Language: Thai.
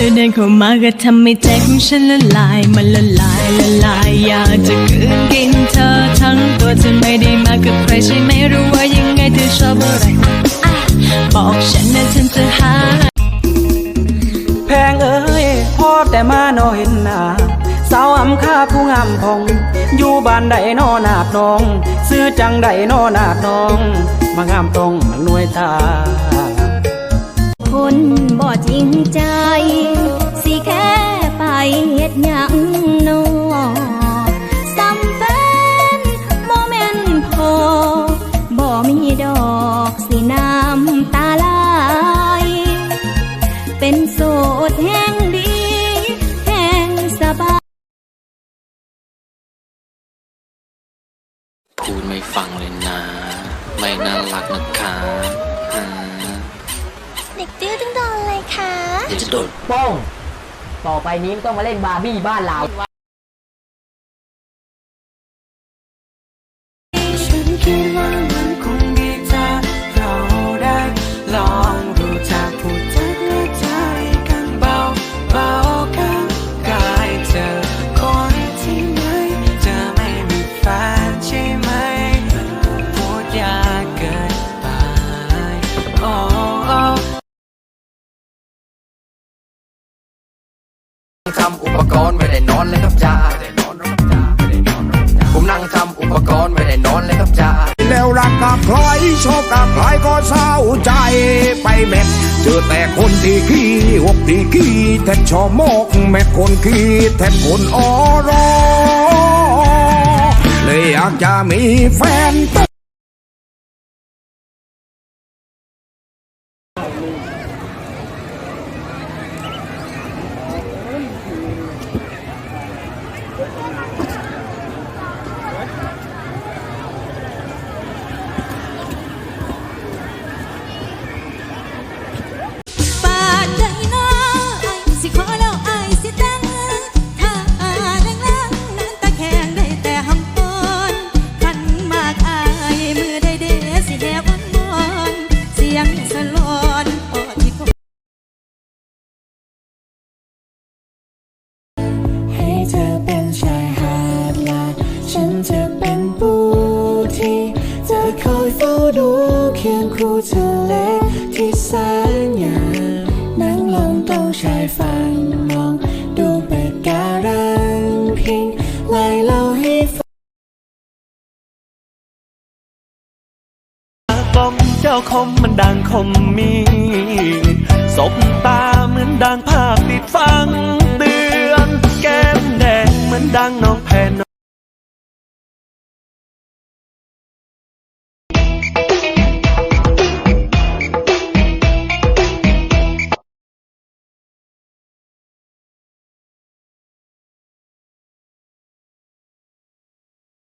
เดินเข้ามาก็ทำให้ใจของฉันละลาย มันละลายละลายอยากจะกืนกินเธอทั้งตัวเธอไม่ได้มากับใครใช่ไหมรู้ว่ายังไงเธอชอบอะไรบอกฉันนะฉันจะหา แพงเอ้ยพ่อแต่มาโนเห็นหน้าสาวอำค่าผู้งามพอง อยู่บ้านใดนอนาบน้อง ซื้อจังใดนอนาบน้อง มางามตรงมันนวยตา คนบ่จริงใจ สิแค่ไปเฮ็ดหยังนอซ้ำแฟนบ่แม่นพอบ่มีดอกสิน้ำตาไหลเป็นโสดแห่งดีแห่งสบายพูดไม่ฟังเลยนะ ไม่น่ารักนะคะอ่า เด็กดื้อต้องโดนเลยค่ะเดี๋ยวจะโดนโป้งต่อไปนี้ไม่ต้องมาเล่นบาร์บี้บ้านเรา ฉันคิดว่า ทำอุปกรณ์ไม่ได้นอนเลยครับจ้าผมนั่งทำอุปกรณ์ไม่ได้นอนเลยครับจ้าแล้วรักกับใครชอบกับใครก็เศร้าใจไปเม็ดเจอแต่คนที่ขี้หกที่ขี้แทนชอบมกแม่คนขี้แทนคนออรอเลยอยากจะมีแฟน เฝ้าดูเคียงคู่ทะเลที่แสนงามนั่งลงตรงชายฝั่งมองดูปะการังพิงไลเล่าให้ฟังกลมเจ้าคมมันดังคมมีสบตาเหมือนดังภาพติดฟังเตือน แก้มแดงเหมือนดังน้องแผ่น